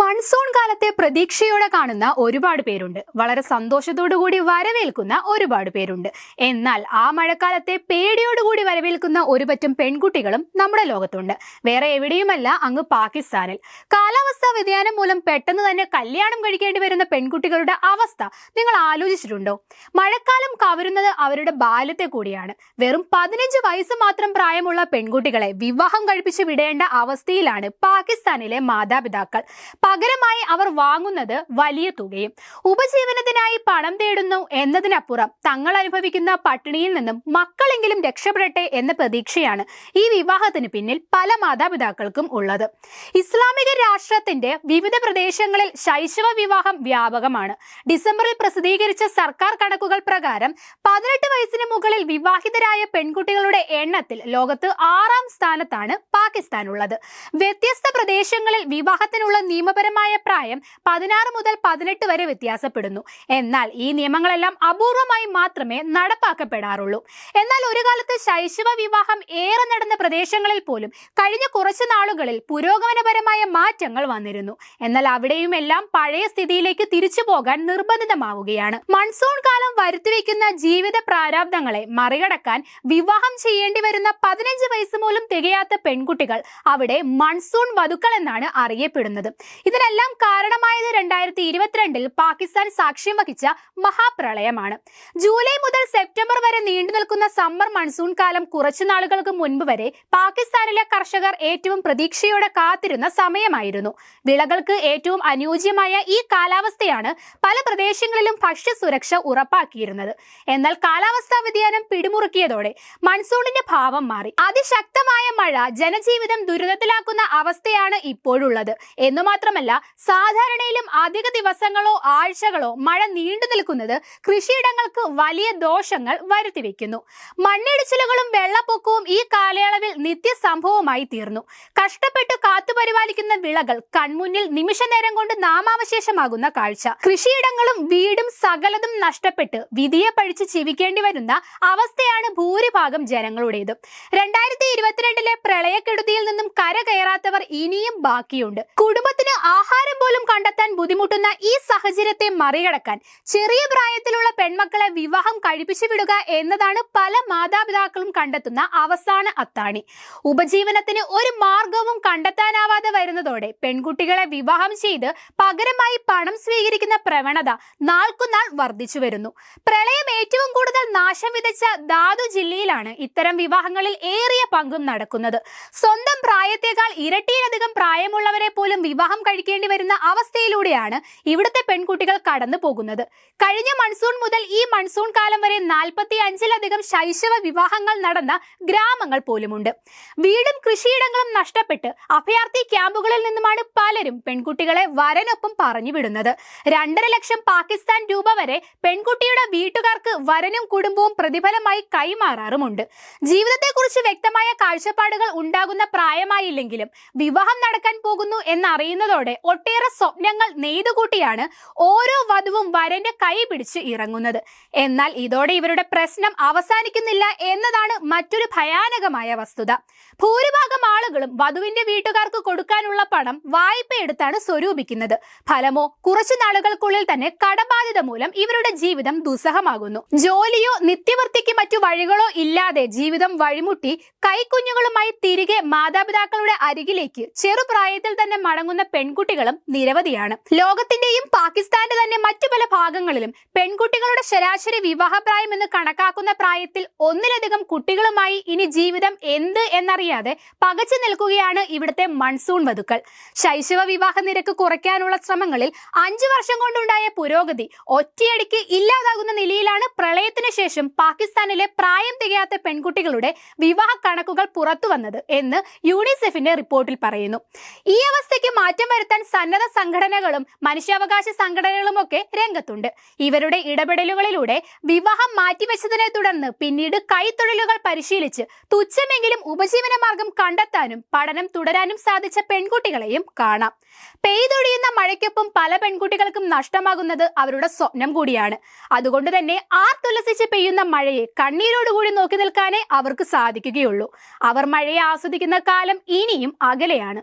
Monsoon കാലത്തെ പ്രതീക്ഷയോടെ കാണുന്ന ഒരുപാട് പേരുണ്ട്. വളരെ സന്തോഷത്തോടു കൂടി വരവേൽക്കുന്ന ഒരുപാട് പേരുണ്ട്. എന്നാൽ ആ മഴക്കാലത്തെ പേടിയോടുകൂടി വരവേൽക്കുന്ന ഒരുപറ്റം പെൺകുട്ടികളും നമ്മുടെ ലോകത്തുണ്ട്. വേറെ എവിടെയുമല്ല അങ്ങ് പാകിസ്ഥാനിൽ. കാലാവസ്ഥാ വ്യതിയാനം മൂലം പെട്ടെന്ന് തന്നെ കല്യാണം കഴിക്കേണ്ടി വരുന്ന പെൺകുട്ടികളുടെ അവസ്ഥ നിങ്ങൾ ആലോചിച്ചിട്ടുണ്ടോ? മഴക്കാലം കവരുന്നത് അവരുടെ ബാല്യത്തെ കൂടിയാണ്. വെറും പതിനഞ്ച് വയസ്സ് മാത്രം പ്രായമുള്ള പെൺകുട്ടികളെ വിവാഹം കഴിപ്പിച്ച് വിടേണ്ട അവസ്ഥയിലാണ് പാകിസ്ഥാനിലെ മാതാപിതാക്കൾ. പകരമായി അവർ വാങ്ങുന്നത് വലിയ തുകയും ഉപജീവനത്തിനായി പണം തേടുന്നു എന്നതിനപ്പുറം തങ്ങൾ അനുഭവിക്കുന്ന പട്ടിണിയിൽ നിന്നും മക്കളെങ്കിലും രക്ഷപ്പെടട്ടെ എന്ന പ്രതീക്ഷയാണ് ഈ വിവാഹത്തിന് പിന്നിൽ പല മാതാപിതാക്കൾക്കും ഉള്ളത്. ഇസ്ലാമിക രാഷ്ട്രത്തിന്റെ വിവിധ പ്രദേശങ്ങളിൽ ശൈശവ വിവാഹം വ്യാപകമാണ്. ഡിസംബറിൽ പ്രസിദ്ധീകരിച്ച സർക്കാർ കണക്കുകൾ പ്രകാരം പതിനെട്ട് വയസ്സിന് മുകളിൽ വിവാഹിതരായ പെൺകുട്ടികളുടെ എണ്ണത്തിൽ ലോകത്ത് ആറാം സ്ഥാനത്താണ് പാകിസ്ഥാൻ ഉള്ളത് വ്യത്യസ്ത പ്രദേശങ്ങളിൽ വിവാഹത്തിനുള്ള നിയമപരമായ പ്രായം പതിനാറ് മുതൽ പതിനെട്ട് വരെ വ്യത്യാസപ്പെടുന്നു. എന്നാൽ ഈ നിയമങ്ങളെല്ലാം അപൂർവമായി മാത്രമേ നടപ്പാക്കപ്പെടാറുള്ളൂ. എന്നാൽ ഒരു കാലത്ത് ശൈശവ വിവാഹം ഏറെ നടന്ന പ്രദേശങ്ങളിൽ പോലും കഴിഞ്ഞ കുറച്ചു നാളുകളിൽ പുരോഗമനപരമായ മാറ്റങ്ങൾ വന്നിരുന്നു. എന്നാൽ അവിടെയുമെല്ലാം പഴയ സ്ഥിതിയിലേക്ക് തിരിച്ചു പോകാൻ നിർബന്ധിതമാവുകയാണ്. മൺസൂൺ കാലം വരുത്തിവെക്കുന്ന ജീവിത പ്രാരാബ്ദങ്ങളെ മറികടക്കാൻ വിവാഹം ചെയ്യേണ്ടി വരുന്ന പതിനഞ്ച് വയസ്സ് പോലും തികയാത്ത പെൺകുട്ടികൾ അവിടെ മൺസൂൺ വധുക്കൾ എന്നാണ് അറിയപ്പെടുന്നത്. ഇതിനെല്ലാം കാരണമായത് രണ്ടായിരത്തി ഇരുപത്തിരണ്ടിൽ പാകിസ്ഥാൻ സാക്ഷ്യം വഹിച്ച മഹാപ്രളയമാണ്. ജൂലൈ മുതൽ സെപ്റ്റംബർ വരെ നീണ്ടു നിൽക്കുന്ന സമ്മർ മൺസൂൺ കാലം കുറച്ചു നാളുകൾക്ക് മുൻപ് വരെ പാകിസ്ഥാനിലെ കർഷകർ ഏറ്റവും പ്രതീക്ഷയോടെ കാത്തിരുന്ന സമയമായിരുന്നു. വിളകൾക്ക് ഏറ്റവും അനുയോജ്യമായ ഈ കാലാവസ്ഥയാണ് പല പ്രദേശങ്ങളിലും ഭക്ഷ്യസുരക്ഷ ഉറപ്പാക്കിയിരുന്നത്. എന്നാൽ കാലാവസ്ഥാ വ്യതിയാനം പിടിമുറുക്കിയതോടെ മൺസൂണിന്റെ ഭാവം മാറി. അതിശക്തമായ മഴ ജനജീവിതം ദുരിതത്തിലാക്കുന്ന അവസ്ഥയാണ് ഇപ്പോഴുള്ളത്. എന്നു മാത്രമല്ല സാധാരണയിലും അധിക ദിവസങ്ങളോ ആഴ്ചകളോ മഴ നീണ്ടു നിൽക്കുന്നത് കൃഷിയിടങ്ങൾക്ക് വലിയ ദോഷങ്ങൾ വരുത്തിവെക്കുന്നു മണ്ണിടിച്ചിലുകളും വെള്ളപ്പൊക്കവും ഈ കാലയളവിൽ നിത്യസംഭവമായി തീർന്നു. കഷ്ടപ്പെട്ട് കാത്തുപരിപാലിക്കുന്ന വിളകൾ കൺമുന്നിൽ നിമിഷനേരം കൊണ്ട് നാമാവശേഷമാകുന്ന കാഴ്ച. കൃഷിയിടങ്ങളും വീടും സകലതും നഷ്ടപ്പെട്ട് വിധിയെ പഴിച്ച് ജീവിക്കേണ്ടി വരുന്ന അവസ്ഥയാണ് ഭൂരിഭാഗം ജനങ്ങളുടേത്. രണ്ടായിരത്തി ഇരുപത്തിരണ്ടിലെ പ്രളയക്കെടുതിയിൽ നിന്നും കരകയറാത്തവർ ഇനിയും ബാക്കിയുണ്ട്. കുടുംബത്തിന് ആഹാരം പോലും കണ്ടെത്താൻ ബുദ്ധിമുട്ടുന്ന ഈ സാഹചര്യത്തെ മറികടക്കാൻ ചെറിയ പ്രായത്തിലുള്ള പെൺമക്കളെ വിവാഹം കഴിപ്പിച്ചു വിടുക എന്നതാണ് പല മാതാപിതാക്കളും കണ്ടെത്തുന്ന അവസാന അത്താണി. ഉപജീവനത്തിന് ഒരു മാർഗവും കണ്ടെത്താനാവാതെ വരുന്നതോടെ പെൺകുട്ടികളെ വിവാഹം ചെയ്ത് പകരമായി പണം സ്വീകരിക്കുന്ന പ്രവണത നാൾക്കുനാൾ വർദ്ധിച്ചു വരുന്നു. പ്രളയം ഏറ്റവും കൂടുതൽ നാശം വിതച്ച ധാതു ജില്ലയിലാണ് ഇത്തരം വിവാഹങ്ങളിൽ ഏറിയ പങ്കും നടക്കുന്നത്. സ്വന്തം പ്രായത്തേക്കാൾ ഇരട്ടിയിലധികം പ്രായമുള്ളവരെ പോലും വിവാഹം കഴിക്കേണ്ടി വരുന്ന അവസ്ഥയിലൂടെയാണ് ഇവിടുത്തെ പെൺകുട്ടികൾ കടന്നു പോകുന്നത് കഴിഞ്ഞ മൺസൂൺ മുതൽ ഈ മൺസൂൺ കാലം വരെ നാൽപ്പത്തി അഞ്ചിലധികം ശൈശവ വിവാഹങ്ങൾ നടന്ന ഗ്രാമങ്ങൾ പോലുമുണ്ട്. വീടും കൃഷിയിടങ്ങളും നഷ്ടപ്പെട്ട് അഭയാർത്ഥി ക്യാമ്പുകളിൽ നിന്നുമാണ് പലരും പെൺകുട്ടികളെ വരനൊപ്പം പറഞ്ഞു വിടുന്നത്. രണ്ടര ലക്ഷം പാകിസ്ഥാൻ രൂപ വരെ പെൺകുട്ടിയുടെ വീട്ടുകാർക്ക് വരനും കുടുംബവും പ്രതിഫലമായി കൈമാറാറുമുണ്ട്. ജീവിതത്തെക്കുറിച്ച് വ്യക്തമായ കാഴ്ചപ്പാടുകൾ ഉണ്ടാകുന്ന പ്രായമായില്ലെങ്കിലും വിവാഹം നടക്കാൻ പോകുന്നു എന്നറിയുന്നതോടെ ഒട്ടേറെ സ്വപ്നങ്ങൾ നെയ്തുകൂട്ടിയാണ് ഓരോ വധുവും വരന്റെ കൈ പിടിച്ച് ഇറങ്ങുന്നത്. എന്നാൽ ഇതോടെ ഇവരുടെ പ്രശ്നം അവസാനിക്കുന്നില്ല എന്നതാണ് മറ്റൊരു ഭയാനകമായ വസ്തുത. ഭൂരിഭാഗം ആളുകളും വധുവിന്റെ വീട്ടുകാർക്ക് കൊടുക്കാനുള്ള പണം വായ്പ എടുത്താണ് സ്വരൂപിക്കുന്നത്. ഫലമോ കുറച്ചു നാളുകൾക്കുള്ളിൽ തന്നെ കടബാധ്യത മൂലം ഇവരുടെ ജീവിതം ദുസ്സഹമാകുന്നു. ജോലിയോ നിത്യവൃത്തിക്ക് മറ്റു വഴികളോ ഇല്ലാതെ ജീവിതം വഴിമുട്ടി കൈക്കുഞ്ഞുങ്ങളുമായി തിരികെ മാതാപിതാക്കളുടെ അരികിലേക്ക് ചെറുപ്രായത്തിൽ തന്നെ മടങ്ങുന്ന പെൺകുട്ടികളും നിരവധിയാണ്. ലോകത്തിന്റെയും പാകിസ്ഥാന്റെ പല ഭാഗങ്ങളിലും പെൺകുട്ടികളുടെ ശരാശരി വിവാഹപ്രായം എന്ന് കണക്കാക്കുന്ന പ്രായത്തിൽ ഒന്നിലധികം കുട്ടികളുമായി ഇനി ജീവിതം എന്ത് എന്നറിയാതെ പകച്ചു നിൽക്കുകയാണ് ഇവിടുത്തെ മൺസൂൺ വധുക്കൾ. ശൈശവ വിവാഹ നിരക്ക് കുറയ്ക്കാനുള്ള ശ്രമങ്ങളിൽ അഞ്ചു വർഷം കൊണ്ടുണ്ടായ പുരോഗതി ഒറ്റയടിക്ക് ഇല്ലാതാകുന്ന നിലയിലാണ് പ്രളയത്തിന് ശേഷം പാകിസ്ഥാനിലെ പ്രായം തികയാത്ത പെൺകുട്ടികളുടെ വിവാഹ കണക്കുകൾ പുറത്തു വന്നത് എന്ന് യൂണിസെഫിന്റെ റിപ്പോർട്ടിൽ പറയുന്നു. ഈ അവസ്ഥയ്ക്ക് മാറ്റം വരുത്താൻ സന്നദ്ധ സംഘടനകളും മനുഷ്യാവകാശ സംഘടനകളും ഒക്കെ രംഗത്തുണ്ട്. ഇവരുടെ ഇടപെടലുകളിലൂടെ വിവാഹം മാറ്റിവെച്ചതിനെ തുടർന്ന് പിന്നീട് കൈത്തൊഴിലുകൾ പരിശീലിച്ച് തുച്ഛമെങ്കിലും ഉപജീവന മാർഗം കണ്ടെത്താനും പഠനം തുടരാനും സാധിച്ച പെൺകുട്ടികളെയും കാണാം. പെയ്തൊഴിയുന്ന മഴയ്ക്കൊപ്പം പല പെൺകുട്ടികൾക്കും നഷ്ടമാകുന്നത് അവരുടെ സ്വപ്നം കൂടിയാണ്. അതുകൊണ്ട് തന്നെ ആർത്തുല്ലസിച്ച് പെയ്യുന്ന മഴയെ കണ്ണീരോടുകൂടി നോക്കി നിൽക്കാനേ അവർക്ക് സാധിക്കുകയുള്ളൂ. അവർ മഴയെ ആസ്വദിക്കുന്ന കാലം ഇനിയും അകലെയാണ്.